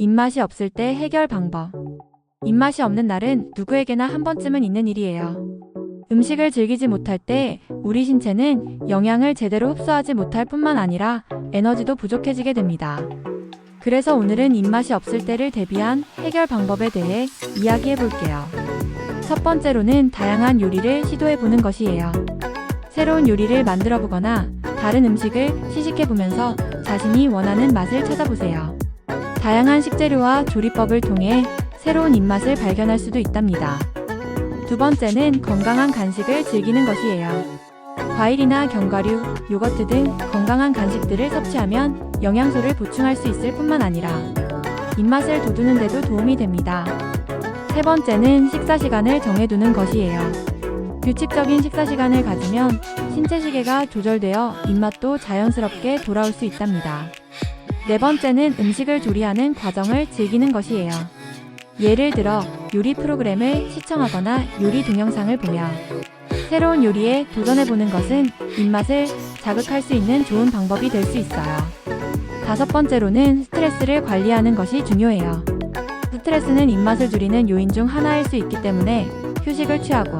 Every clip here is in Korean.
입맛이 없을 때 해결 방법. 입맛이 없는 날은 누구에게나 한 번쯤은 있는 일이에요. 음식을 즐기지 못할 때 우리 신체는 영양을 제대로 흡수하지 못할 뿐만 아니라 에너지도 부족해지게 됩니다. 그래서 오늘은 입맛이 없을 때를 대비한 해결 방법에 대해 이야기해 볼게요. 첫 번째로는 다양한 요리를 시도해 보는 것이에요. 새로운 요리를 만들어 보거나 다른 음식을 시식해 보면서 자신이 원하는 맛을 찾아보세요. 다양한 식재료와 조리법을 통해 새로운 입맛을 발견할 수도 있답니다. 두 번째는 건강한 간식을 즐기는 것이에요. 과일이나 견과류, 요거트 등 건강한 간식들을 섭취하면 영양소를 보충할 수 있을 뿐만 아니라 입맛을 돋우는 데도 도움이 됩니다. 세 번째는 식사 시간을 정해두는 것이에요. 규칙적인 식사 시간을 가지면 신체 시계가 조절되어 입맛도 자연스럽게 돌아올 수 있답니다. 네 번째는 음식을 조리하는 과정을 즐기는 것이에요. 예를 들어 요리 프로그램을 시청하거나 요리 동영상을 보며 새로운 요리에 도전해보는 것은 입맛을 자극할 수 있는 좋은 방법이 될 수 있어요. 다섯 번째로는 스트레스를 관리하는 것이 중요해요. 스트레스는 입맛을 줄이는 요인 중 하나일 수 있기 때문에 휴식을 취하고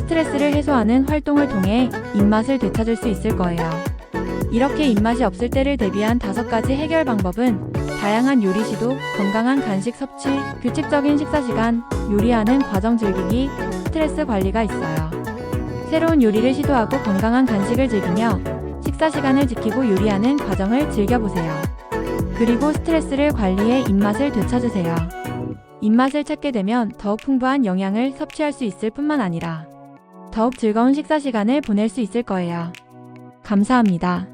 스트레스를 해소하는 활동을 통해 입맛을 되찾을 수 있을 거예요. 이렇게 입맛이 없을 때를 대비한 다섯 가지 해결 방법은 다양한 요리 시도, 건강한 간식 섭취, 규칙적인 식사 시간, 요리하는 과정 즐기기, 스트레스 관리가 있어요. 새로운 요리를 시도하고 건강한 간식을 즐기며 식사 시간을 지키고 요리하는 과정을 즐겨보세요. 그리고 스트레스를 관리해 입맛을 되찾으세요. 입맛을 찾게 되면 더욱 풍부한 영양을 섭취할 수 있을 뿐만 아니라 더욱 즐거운 식사 시간을 보낼 수 있을 거예요. 감사합니다.